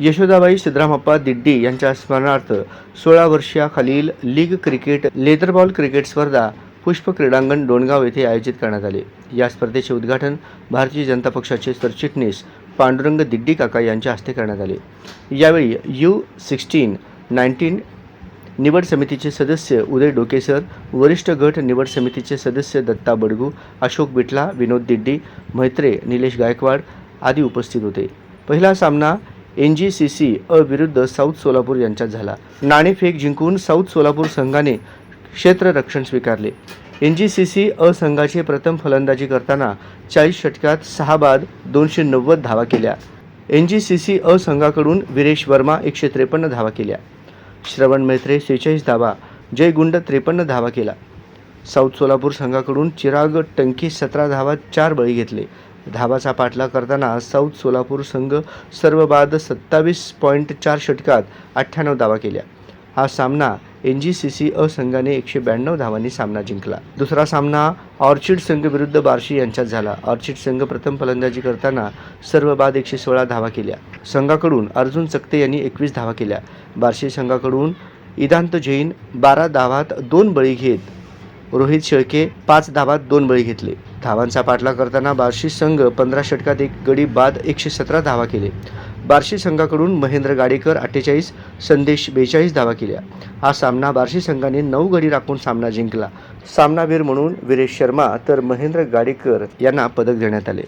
यशोदाबाई सिद्धरामप्पा दिड्डी यांच्या स्मरणार्थ सोळा वर्षाखालील league cricket leather ball cricket स्पर्धा पुष्प क्रीडांगण डोणगाव येथे आयोजित करण्यात आले. या स्पर्धेचे उद्घाटन भारतीय जनता पक्षाचे सरचिटणीस पांडुरंग दिड्डी काका यांच्या हस्ते करण्यात आले. यावेळी यू सिक्स्टीन नाईन्टीन निवड समितीचे सदस्य उदय डोकेसर वरिष्ठ गट निवड समितीचे सदस्य दत्ता बडगू अशोक बिटला विनोद दिड्डी मैत्रे निलेश गायकवाड आदी उपस्थित होते. पहिला सामना एन जी सी सी अ विरुद्ध साऊथ सोलापूर यांच्यात झाला. नाणेफेक जिंकून साऊथ सोलापूर संघाने क्षेत्ररक्षण स्वीकारले. एन जी सी सी अ संघाचे प्रथम फलंदाजी करताना चाळीस षटकात सहा बाद दोनशे नव्वद धावा केल्या. एन जी सी सी अ संघाकडून वीरेश वर्मा एकशे त्रेपन्न धावा केल्या. श्रवण मैत्रे सेहेचाळीस धावा जय गुंड त्रेपन्न धावा केला. साऊथ सोलापूर संघाकडून चिराग टंकी सतरा धावा चार बळी घेतले. धाबाचा पाठलाग करताना साऊथ सोलापूर संघ सर्व बाद सत्तावीस पॉईंट चार षटकात अठ्ठ्याण्णव धावा केल्या. हा सामना एन जी सी सी अ संघाने एकशे ब्याण्णव धावांनी सामना जिंकला. दुसरा सामना ऑर्चिड संघ विरुद्ध बार्शी यांच्यात झाला. ऑर्चिड संघ प्रथम फलंदाजी करताना सर्व बाद एकशे सोळा धावा केल्या. संघाकडून अर्जुन चकते यांनी एकवीस धावा केल्या. बार्शी संघाकडून इदांत जैन बारा धावात दोन बळी घेत रोहित शेळके पाच धावात दोन बळी घेतले. धावांचा पाठलाग करताना बार्शी संघ पंधरा षटकात एक गडी बाद एकशे सतरा धावा केले. बार्शी संघाकडून महेंद्र गाडेकर अठ्ठेचाळीस संदेश बेचाळीस धावा केल्या. हा सामना बार्शी संघाने नऊ गडी राखून सामना जिंकला. सामनावीर म्हणून वीरेश शर्मा तर महेंद्र गाडेकर यांना पदक देण्यात आले.